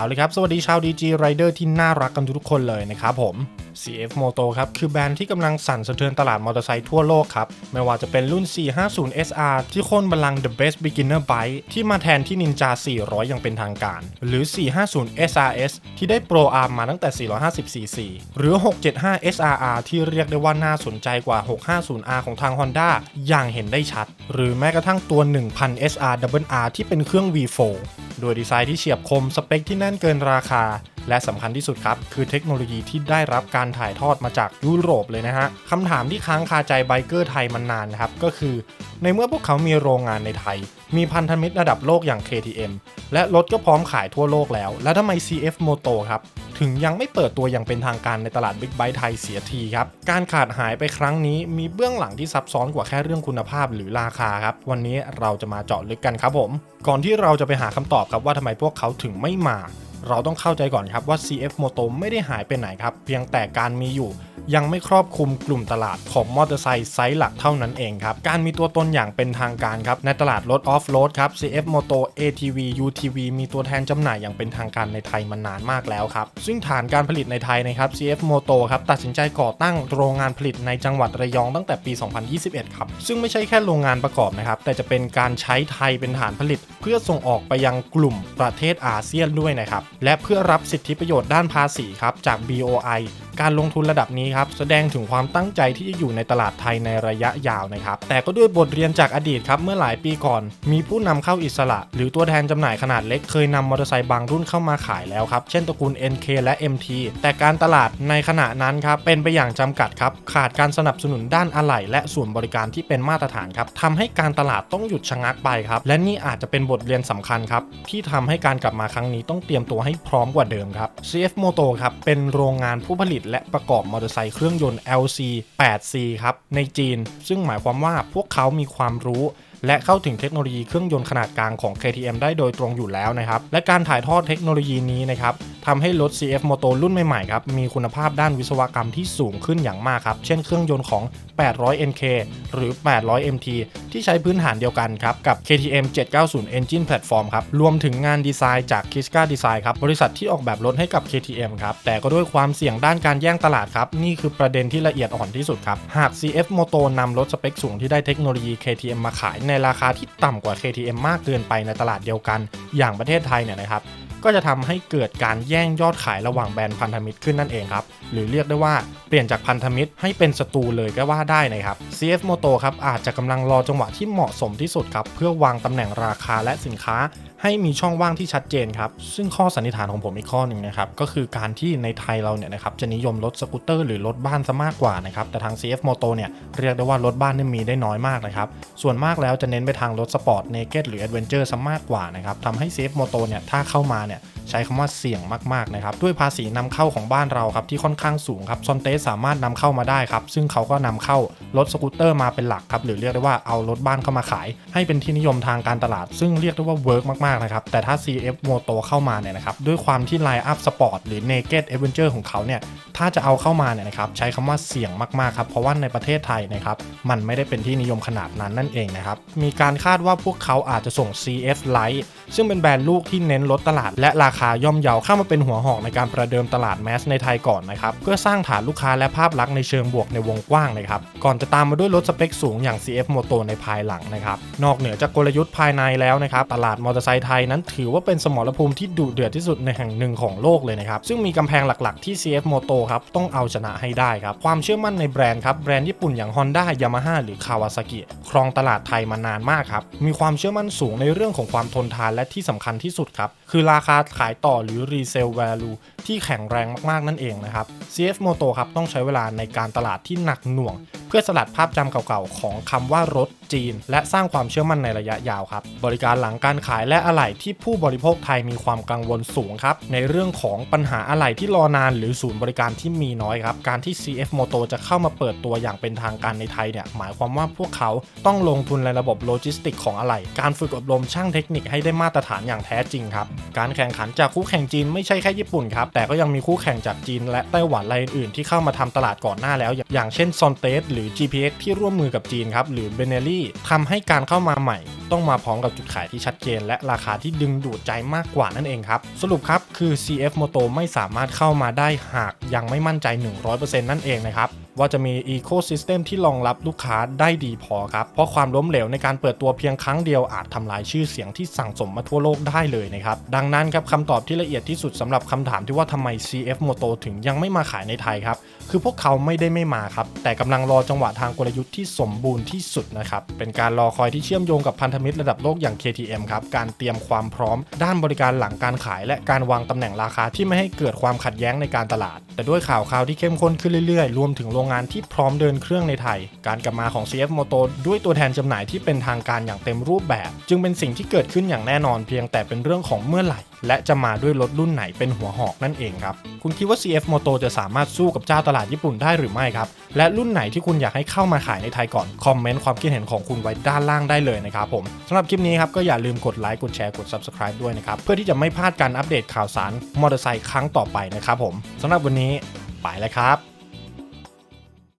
เอาเลยครับ สวัสดีชาว DG Rider ที่น่ารักกันทุกคนเลยนะครับผม CF Moto ครับ คือแบรนด์ที่กำลังสั่นสะเทือนตลาดมอเตอร์ไซค์ทั่วโลกครับ ไม่ว่าจะเป็นรุ่น 450 SR ที่โค่นบัลลังก์ The Best Beginner Bike ที่มาแทนที่ Ninja 400 อย่างเป็นทางการ หรือ 450 SRS ที่ได้ Pro Arm มาตั้งแต่ 450cc หรือ 675 SRR ที่เรียกได้ว่าน่าสนใจกว่า 650R ของทาง Honda อย่างเห็นได้ชัด หรือแม้กระทั่งตัว 1000 SR Double R ที่เป็นเครื่อง V4 โดยดีไซน์ที่เฉียบคมสเปคที่แน่นเกินราคา และสำคัญที่สุดครับ คือเทคโนโลยีที่ได้รับการถ่ายทอดมาจากยุโรปเลยนะฮะคำถามที่ค้างคาใจไบเกอร์ไทยมานานนะครับ ก็คือ ในเมื่อพวกเขามีโรงงานในไทย มีพันธมิตรระดับโลกอย่าง KTM และรถก็พร้อมขายทั่วโลกแล้ว แล้วทำไม CF Moto ครับถึงยังไม่เปิดตัวอย่างเป็นทางการในตลาดบิ๊กไบค์ไทยเสียทีครับ การขาดหายไปครั้งนี้มีเบื้องหลังที่ซับซ้อนกว่าแค่เรื่องคุณภาพหรือราคาครับ วันนี้เราจะมาเจาะลึกกันครับผม ก่อนที่เราจะไปหาคำตอบครับว่าทำไมพวกเขาถึงไม่มา เราต้องเข้าใจก่อนครับว่า CF Moto ไม่ได้หายไปไหนครับ เพียงแต่การมีอยู่ ยังไม่ครอบคลุมกลุ่มตลาดของมอเตอร์ไซค์ไซส์หลักเท่านั้นเองครับ การมีตัวตนอย่างเป็นทางการครับ ในตลาดรถออฟโรดครับ CF Moto ATV UTV มีตัวแทนจำหน่ายอย่างเป็นทางการในไทยมานานมากแล้วครับ ซึ่งฐานการผลิตในไทยนะครับ CF Moto ครับตัดสินใจก่อตั้งโรงงานผลิตในจังหวัดระยองตั้งแต่ปี 2021 ครับ ซึ่งไม่ใช่แค่โรงงานประกอบนะครับ แต่จะเป็นการใช้ไทยเป็นฐานผลิต เพื่อส่งออกไปยังกลุ่มประเทศอาเซียนด้วยนะครับ และเพื่อรับสิทธิประโยชน์ด้านภาษีครับจาก BOI การลงทุนระดับนี้ครับแสดงถึงความตั้งใจที่จะอยู่ในตลาดไทยในระยะยาวนะครับ แต่ก็ด้วยบทเรียนจากอดีตครับเมื่อหลายปีก่อน มีผู้นำเข้าอิสระ หรือตัวแทนจำหน่ายขนาดเล็กเคยนำมอเตอร์ไซค์บางรุ่นเข้ามาขายแล้วครับ เช่นตระกูล NK และ MT แต่การตลาดในขณะนั้นครับเป็นไปอย่างจำกัดครับขาดการสนับสนุนด้านอะไหล่และส่วนบริการที่เป็นมาตรฐานครับทำให้การตลาดต้องหยุดชะงักไปครับและนี่อาจจะเป็นบทเรียนสำคัญครับที่ทำให้การกลับมาครั้งนี้ต้องเตรียมตัวให้พร้อมกว่าเดิมครับ CF Moto ครับเป็นโรงงานผู้ผลิตและประกอบมอเตอร์ไซค์เครื่องยนต์ LC 8C ครับในจีน ซึ่งหมายความว่าพวกเขามีความรู้ และเข้าถึงเทคโนโลยีเครื่องยนต์ขนาดกลางของ KTM ได้โดยตรงอยู่แล้วนะครับ และการถ่ายทอดเทคโนโลยีนี้นะครับทำให้รถ CF Moto รุ่นใหม่ๆครับมีคุณภาพด้านวิศวกรรมที่สูงขึ้นอย่างมากครับ เช่นเครื่องยนต์ของ 800 NK หรือ 800 MT ที่ใช้พื้นฐานเดียวกันครับ กับ KTM 790 Engine Platform ครับ รวมถึงงานดีไซน์จาก Kiska Design ครับ บริษัทที่ออกแบบรถให้กับ KTM ครับ แต่ก็ด้วยความเสี่ยงด้านการแย่งตลาดครับ นี่คือประเด็นที่ละเอียดอ่อนที่สุดครับ หาก CF Moto นำรถสเปคสูงที่ได้เทคโนโลยี KTM มาขายในราคาที่ต่ำกว่า KTM มากเกินไปในตลาดเดียวกันอย่างประเทศไทยเนี่ยนะครับก็จะทำให้เกิดการแย่งยอดขายระหว่างแบรนด์พันธมิตรขึ้นนั่นเองครับ หรือเรียกได้ว่าเปลี่ยนจากพันธมิตรให้เป็นศัตรูเลยก็ว่าได้นะครับ CF Moto ครับอาจจะกำลังรอจังหวะที่เหมาะสมที่สุดครับ เพื่อวางตำแหน่งราคาและสินค้า ให้มีช่องว่างที่ชัดเจนครับ ซึ่งข้อสันนิษฐานของผมอีกข้อหนึ่งนะครับ ก็คือการที่ในไทยเราเนี่ยนะครับจะนิยมรถสกูตเตอร์หรือรถบ้านซะมากกว่านะครับ แต่ทาง CF Moto เนี่ยเรียกได้ว่ารถบ้านนี่มีได้น้อยมากนะครับ ส่วนมากแล้วจะเน้นไปทางรถสปอร์ตเนเก d หรือ Adventure ซะมากกว่านะครับทำให้ CF Moto เนี่ยถ้าเข้ามาเนี่ยใช้คำว่าเสี่ยงมากๆนะครับ ด้วยภาษีนำเข้าของบ้านเราครับที่ค่อนข้างสูงครับซอนเตสสามารถนำเข้ามาได้ครับ ซึ่งเขาก็นำเข้ารถสกูตเตอร์มาเป็นหลักครับหรือเรียกได้ว่าเอารถบ้านเข้ามาขาย ให้เป็นที่นิยมทางการตลาด ซึ่งเรียกได้ว่าเวิร์กมากๆนะครับ แต่ถ้า CF Moto เข้ามาเนี่ยนะครับ ด้วยความที่ไลน์อัพสปอร์ตหรือ Naked Adventure ของเขาเนี่ย ถ้าจะเอาเข้ามาเนี่ยนะครับ ใช้คำว่าเสี่ยงมากๆครับ เพราะว่าในประเทศไทยนะครับ มันไม่ได้เป็นที่นิยมขนาดนั้นนั่นเองนะครับ มีการคาดว่าพวกเขาอาจจะส่ง CF Lite ซึ่งเป็นแบรนด์ลูกที่เน้นลดตลาด และราคาย่อมเยาเข้ามาเป็นหัวหอกในการประเดิมตลาดแมสในไทยก่อนนะครับ เพื่อสร้างฐานลูกค้าและภาพลักษณ์ในเชิงบวกในวงกว้างนะครับ ก่อนจะตามมาด้วยรถสเปคสูงอย่าง CF Moto ในภายหลังนะครับ นอกเหนือจากกลยุทธ์ภายในแล้วนะครับ ตลาดมอเตอร์ไซค์ไทยนั้นถือว่าเป็นสมรภูมิที่ดุเดือดที่สุดในแห่งหนึ่งของโลกเลยนะครับ ซึ่งมีกำแพงหลักๆที่ CF Moto ครับต้องเอาชนะให้ได้ครับ ความเชื่อมั่นในแบรนด์ครับแบรนด์ญี่ปุ่นอย่าง Honda Yamaha หรือ Kawasaki ครองตลาดไทยมานานมากครับ มีความเชื่อมั่นสูงในเรื่องของความทนทานและที่สำคัญที่สุดครับ คือราคาขายต่อหรือ resale value ที่แข็งแรงมากๆนั่นเองนะครับ CF Moto ครับต้องใช้เวลาในการตลาดที่หนักหน่วง เพื่อสลัดภาพจำเก่าๆ ของคำว่ารถจีน และสร้างความเชื่อมั่นในระยะยาวครับ บริการหลังการขายและอะไหล่ที่ผู้บริโภคไทยมีความกังวลสูงครับ ในเรื่องของปัญหาอะไหล่ที่รอนานหรือศูนย์บริการที่มีน้อยครับ การที่ CF Moto จะเข้ามาเปิดตัวอย่างเป็นทางการในไทยเนี่ยหมายความว่าพวกเขาต้องลงทุนในระบบโลจิสติกของอะไหล่การฝึกอบรมช่างเทคนิคให้ได้มาตรฐานอย่างแท้จริงครับการแข่งขันจากคู่แข่งจีนไม่ใช่แค่ญี่ปุ่นครับแต่ก็ยังมีคู่แข่งจากจีน และไต้หวันรายอื่นๆที่เข้ามาทำตลาดก่อนหน้าแล้ว อย่างเช่นซอนเตสหรือ GPX ที่ร่วมมือกับจีนครับหรือเบเนลี่ทำให้การเข้ามาใหม่ ต้องมาพร้อมกับจุดขายที่ชัดเจน และราคาที่ดึงดูดใจมากกว่านั่นเองครับ สรุปครับคือ CF Moto ไม่สามารถเข้ามาได้หากยังไม่มั่นใจ 100%นั่นเองนะครับ ว่าจะมี Ecosystem ที่รองรับลูกค้าได้ดีพอครับ เพราะความล้มเหลวในการเปิดตัวเพียงครั้งเดียวอาจทำลายชื่อเสียงที่สั่งสมมาทั่วโลกได้เลยนะครับ ดังนั้นครับคำตอบที่ละเอียดที่สุดสำหรับคำถามที่ว่าทำไม CF Moto ถึงยังไม่มาขายในไทยครับ คือพวกเขาไม่ได้ไม่มาครับ แต่กำลังรอจังหวะทางกลยุทธ์ที่สมบูรณ์ที่สุดนะครับ เป็นการรอคอยที่เชื่อมโยงกับพันธมิตรระดับโลกอย่าง KTM ครับ การเตรียมความพร้อม ด้านบริการหลังการขาย และการวางตำแหน่งราคาที่ไม่ให้เกิดความขัดแย้งในการตลาด แต่ด้วยข่าวคราวที่เข้มข้นขึ้นเรื่อยๆ รวมถึงโรงงานที่พร้อมเดินเครื่องในไทย การกลับมาของ CF Moto ด้วยตัวแทนจำหน่ายที่เป็นทางการอย่างเต็มรูปแบบ จึงเป็นสิ่งที่เกิดขึ้นอย่างแน่นอนเพียงแต่เป็นเรื่องของเมื่อไหร่ และจะมาด้วยรถรุ่นไหนเป็นหัวหอกนั่นเองครับ คุณคิดว่า CF Moto จะสามารถสู้กับเจ้าตลาดญี่ปุ่นได้หรือไม่ครับ และรุ่นไหนที่คุณอยากให้เข้ามาขายในไทยก่อน คอมเมนต์ความคิดเห็นของคุณไว้ด้านล่างได้เลยนะครับผมสำหรับคลิปนี้ครับก็อย่าลืมกดไลค์กดแชร์กด Subscribe ด้วยนะครับ เพื่อที่จะไม่พลาดการอัปเดตข่าวสารมอเตอร์ไซค์ครั้งต่อไปนะครับผมสำหรับวันนี้ไปแล้วครับ